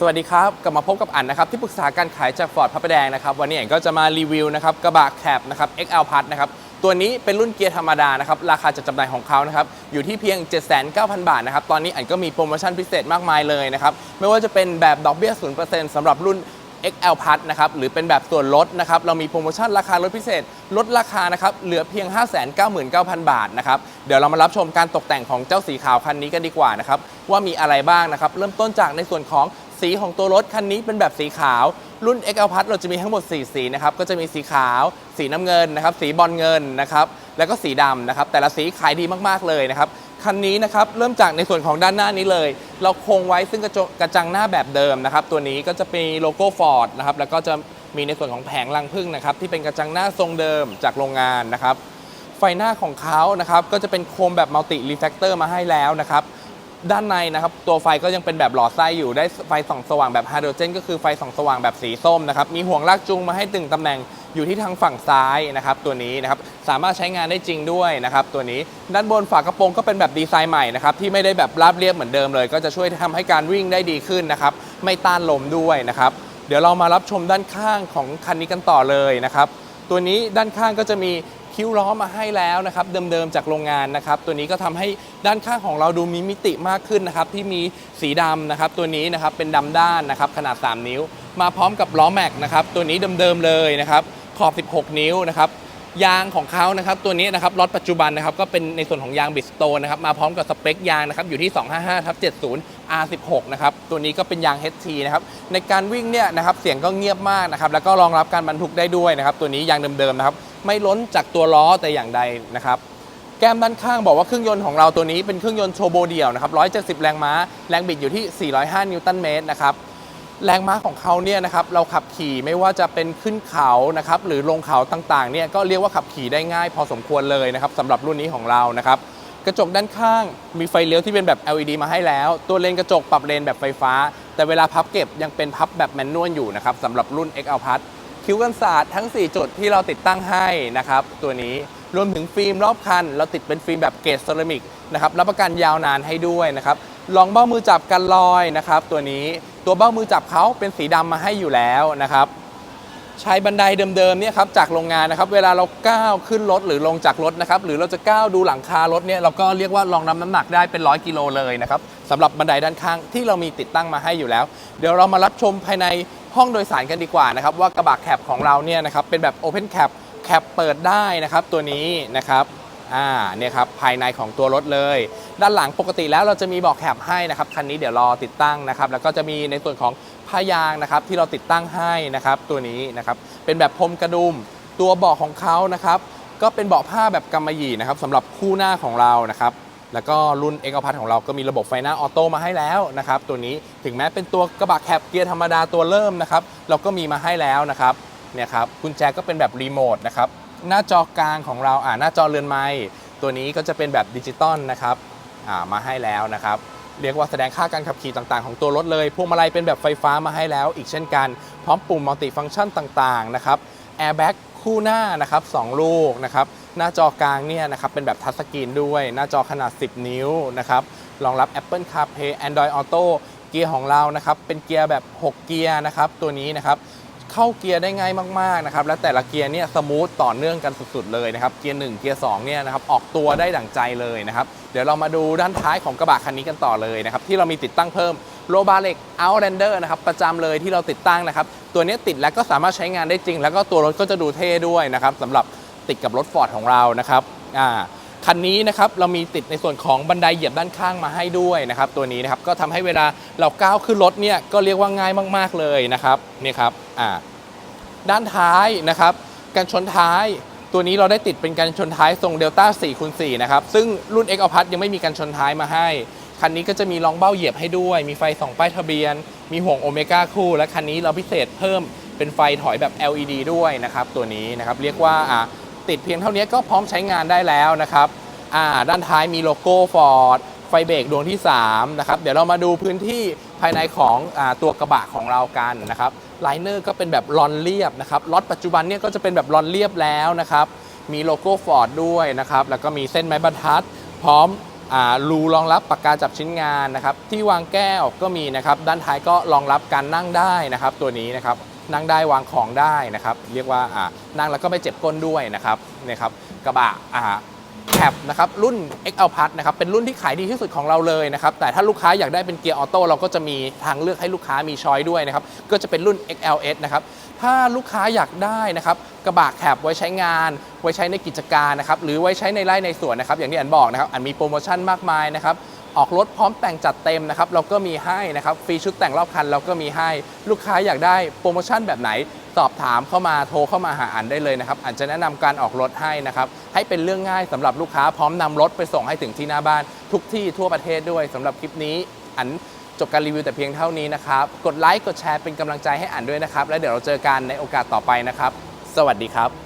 สวัสดีครับกลับมาพบกับอันนะครับที่ปรึกษาการขายจากฟอร์ดพระประแดงนะครับวันนี้อันก็จะมารีวิวนะครับกระบะแคปนะครับ XL Plus นะครับตัวนี้เป็นรุ่นเกียร์ธรรมดานะครับราคาจัดจำหน่ายของเขานะครับอยู่ที่เพียง 79,000 บาทนะครับตอนนี้อันก็มีโปรโมชั่นพิเศษมากมายเลยนะครับไม่ว่าจะเป็นแบบดอกเบี้ย 0%สำหรับรุ่น XL Plus นะครับหรือเป็นแบบส่วนลดนะครับเรามีโปรโมชั่นราคาลดพิเศษ ลดราคานะครับเหลือเพียง 599,000 บาทนะครับเดี๋ยวเรามารับชมการตกแต่งของเจ้าสีขาวคันนี้กันดีกว่านะครับว่ามีอะไรบ้างนะครับเริ่มต้นจากในส่วนของ สีของตัวรถคันนี้เป็นแบบสีขาว รุ่น XL Plus เราจะมีทั้งหมด 4 สีนะครับ ก็จะมีสีขาว สีน้ำเงินนะครับ สีบอลเงินนะครับ แล้วก็สีดำนะครับ แต่ละสีขายดีมากๆเลยนะครับ คันนี้นะครับ เริ่มจากในส่วนของด้านหน้านี้เลย เราคงไว้ซึ่งกระจกกระจังหน้าแบบเดิมนะครับ ตัวนี้ก็จะมีโลโก้ Ford นะครับ แล้วก็จะมีในส่วนของแผงรังพึ่งนะครับ ที่เป็นกระจังหน้าทรงเดิมจากโรงงานนะครับ ไฟหน้าของเขานะครับ ก็จะเป็นโคมแบบมัลติรีแฟกเตอร์มาให้แล้วนะครับ ด้านในนะครับตัวไฟก็ยังเป็นแบบหลอดไส้อยู่ได้ไฟส่องสว่างแบบไฮโดรเจน ก็คือไฟส่องสว่างแบบสีส้มนะครับมีห่วงลากจูงมาให้ตึงตำแหน่งอยู่ที่ทางฝั่งซ้ายนะครับตัวนี้นะครับสามารถใช้งานได้จริงด้วยนะครับตัวนี้ด้านบนฝากระโปรงก็เป็นแบบดีไซน์ใหม่นะครับที่ไม่ได้แบบราบเรียบเหมือนเดิมเลย ก็จะช่วยทำให้การวิ่งได้ดีขึ้นนะครับไม่ต้านลมด้วยนะครับเดี๋ยวเรามารับชมด้านข้างของคันนี้กันต่อเลยนะครับตัวนี้ด้านข้างก็จะมี คิ้วล้อมาให้แล้วนะครับเดิมๆจากโรงงานนะครับตัวนี้ก็ทำให้ด้านข้างของเราดูมีมิติมากขึ้นนะครับที่มีสีดำนะครับตัวนี้นะครับเป็นดำด้านนะครับขนาด 3 นิ้ว มาพร้อมกับล้อแม็กนะครับตัวนี้เดิมๆเลยนะครับขอบ 16 นิ้วนะครับยางของเขานะครับตัวนี้นะครับรถปัจจุบันนะครับก็เป็นในส่วนของยางบิสโตนนะครับมาพร้อมกับสเปคยางนะครับอยู่ที่ 255ทับ70 R16 นะครับตัวนี้ก็เป็นยาง HT นะครับในการวิ่งเนี่ยนะครับเสียงก็เงียบมากนะครับแล้วก็รองรับการบรรทุกได้ด้วยนะครับตัวนี้ยางเดิมๆนะครับ ไม่ล้นจากตัวล้อแต่อย่างใดนะครับแก้มด้านข้างบอกว่าเครื่องยนต์ของเราตัวนี้เป็นเครื่องยนต์โชโบเดี่ยวนะครับ170 แรงม้า แรงบิดอยู่ที่ 405 นิวตันเมตรนะครับ แรงม้าของเขาเนี่ยนะครับเราขับขี่ไม่ว่าจะเป็นขึ้นเขานะครับหรือลงเขาต่างๆเนี่ยก็เรียกว่าขับขี่ได้ง่ายพอสมควรเลยนะครับสำหรับรุ่นนี้ของเรานะครับกระจกด้านข้างมีไฟเลี้ยวที่เป็นแบบ LED มาให้แล้ว ตัวเลนกระจกปรับเลนแบบไฟฟ้า แต่เวลาพับเก็บยังเป็นพับแบบแมนนวลอยู่นะครับสำหรับรุ่น XL Plus คิ้วกันศาสตร์ทั้ง 4 จุดที่เราติดตั้งให้นะครับตัวนี้รวมถึงฟิล์มรอบคัน เราติดเป็นฟิล์มแบบเกรดเซรามิกนะครับรับประกันยาวนานให้ด้วยนะครับรองเบ้ามือจับกันลอยนะครับตัวนี้ตัวเบ้ามือจับเขาเป็นสีดำมาให้อยู่แล้วนะครับ ใช้บันไดเดิมๆเนี่ยครับจากโรงงานนะครับเวลาเราก้าวขึ้นรถหรือลงจากรถนะครับหรือเราจะก้าวดูหลังคารถเนี่ยเราก็เรียกว่ารองรับน้ำหนักได้เป็นร้อยกิโลเลยนะครับสำหรับบันไดด้านข้างที่เรามีติดตั้งมาให้อยู่แล้ว เดี๋ยวเรามารับชมภายในห้องโดยสารกันดีกว่านะครับว่ากระบะแคปของเราเนี่ยนะครับเป็นแบบ Open Cap แคปเปิดได้นะครับตัวนี้นะครับอ่าเนี่ยครับภายในของตัวรถเลย ด้านหลังปกติแล้วเราจะมีเบอกแคปให้นะครับคันนี้เดี๋ยวรอติดตั้งนะครับแล้วก็จะมีในส่วนของ ผ้ายางนะครับที่เราติดตั้งให้นะครับตัวนี้นะครับเป็นแบบพรมกระดุมตัวเบาะของเขานะครับก็เป็นเบาะผ้าแบบกำมะหยี่นะครับสำหรับคู่หน้าของเรานะครับแล้วก็รุ่น X อ p a ของเราก็มีระบบไฟหน้าออโต้มาให้แล้วนะครับตัวนี้ถึงแม้เป็นตัวกระบะแคปเกียร์ธรรมดาตัวเริ่มนะครับเราก็มีมาให้แล้วนะครับเนี่ยครับกุญแจก็เป็นแบบรีโมทนะครับหน้าจอกลางของเราอ่าหน้าจอเรือนไม้ตัวนี้ก็จะเป็นแบบดิจิตอลนะครับอ่ามาให้แล้วนะครับ เรียกว่าแสดงค่าการขับขี่ต่างๆ ของตัวรถเลยพวงมาลัยเป็นแบบไฟฟ้ามาให้แล้ว อีกเช่นกัน พร้อมปุ่มมัลติฟังก์ชันต่างๆนะครับแอร์แบ็กคู่หน้านะครับสองลูกนะครับหน้าจอกลางเนี่ยนะครับเป็นแบบทัชสกรีนด้วย หน้าจอขนาด 10 นิ้วนะครับรองรับ Apple CarPlay Android Auto เกียร์ของเรานะครับเป็นเกียร์แบบ 6 เกียร์นะครับตัวนี้นะครับ เข้าเกียร์ได้ง่ายมากๆนะครับและแต่ละเกียร์เนี่ยสมูทต่อเนื่องกันสุดๆเลยนะครับเกียร์1เกียร์2เนี่ยนะครับออกตัวได้ดั่งใจเลยนะครับเดี๋ยวเรามาดูด้านท้ายของกระบะคันนี้กันต่อเลยนะครับที่เรามีติดตั้งเพิ่มโลบาเล็ก Outlander นะครับประจำเลยที่เราติดตั้งนะครับตัวนี้ติดแล้วก็สามารถใช้งานได้จริง แล้วก็ตัวรถก็จะดูเท่ด้วยนะครับสำหรับติดกับรถฟอร์ดของเรานะครับอ่า คันนี้นะครับเรามีติดในส่วนของบันไดเหยียบด้านข้างมาให้ด้วยนะครับ ตัวนี้นะครับก็ทำให้เวลาเราก้าวขึ้นรถเนี่ยก็เรียกว่าง่ายมาก ๆเลยนะครับนี่ครับอ่าด้านท้ายนะครับกันชนท้ายตัวนี้เราได้ติดเป็นกันชนท้ายทรงเดลต้า4คูณ4นะครับซึ่งรุ่น X o p a s ยังไม่มีกันชนท้ายมาให้ คันนี้ก็จะมีรองเบ้าเหยียบให้ด้วย มีไฟส่องป้ายทะเบียน มีห่วงโอเมก้าคู่ และคันนี้เราพิเศษเพิ่มเป็นไฟถอยแบบ LED ด้วยนะครับตัวนี้นะครับเรียกว่าอ่า ติดเพียงเท่านี้ก็พร้อมใช้งานได้แล้วนะครับอ่าด้านท้ายมีโลโก้ Ford ไฟเบรกดวงที่3นะครับเดี๋ยวเรามาดูพื้นที่ภายในของอตัวกระบะของเรากันนะครับไลเนอร์ก็เป็นแบบลอนเรียบนะครับรถปัจจุบันเนี่ยก็จะเป็นแบบลอนเรียบแล้วนะครับมีโลโก้ Ford ด้วยนะครับแล้วก็มีเส้นไม้บรรทัด พร้อมรูรองรับปากกาจับชิ้นงานนะครับที่วางแก้วก็มีนะครับด้านท้ายก็รองรับการนั่งได้นะครับตัวนี้นะครับ นั่งได้วางของได้นะครับเรียกว่าอ่านั่งแล้วก็ไม่เจ็บก้นด้วยนะครับนี่ครับกระบะอ่าแคปนะครับรุ่น XL Plus นะครับเป็นรุ่นที่ขายดีที่สุดของเราเลยนะครับแต่ถ้าลูกค้าอยากได้เป็นเกียร์ออโต้เราก็จะมีทางเลือกให้ลูกค้ามีช้อยด้วยนะครับก็จะเป็นรุ่น XLS นะครับถ้าลูกค้าอยากได้นะครับกระบะแคปไว้ใช้งาน ไว้ใช้ในกิจการนะครับหรือไว้ใช้ในไร่ในสวนนะครับอย่างที่อันบอกนะครับอันมีโปรโมชั่นมากมายนะครับ ออกรถพร้อมแต่งจัดเต็มนะครับเราก็มีให้นะครับฟรีชุดแต่งรอบคันเราก็มีให้ลูกค้าอยากได้โปรโมชั่นแบบไหน สอบถามเข้ามาโทรเข้ามาหาอันได้เลยนะครับอันจะแนะนำการออกรถให้นะครับให้เป็นเรื่องง่ายสำหรับลูกค้าพร้อมนำรถไปส่งให้ถึงที่หน้าบ้าน ทุกที่ทั่วประเทศด้วยสำหรับคลิปนี้อันจบการรีวิวแต่เพียงเท่านี้นะครับกดไลค์กดแชร์เป็นกำลังใจให้อันด้วยนะครับ แล้วเดี๋ยวเราเจอกันในโอกาสต่อไปนะครับ สวัสดีครับ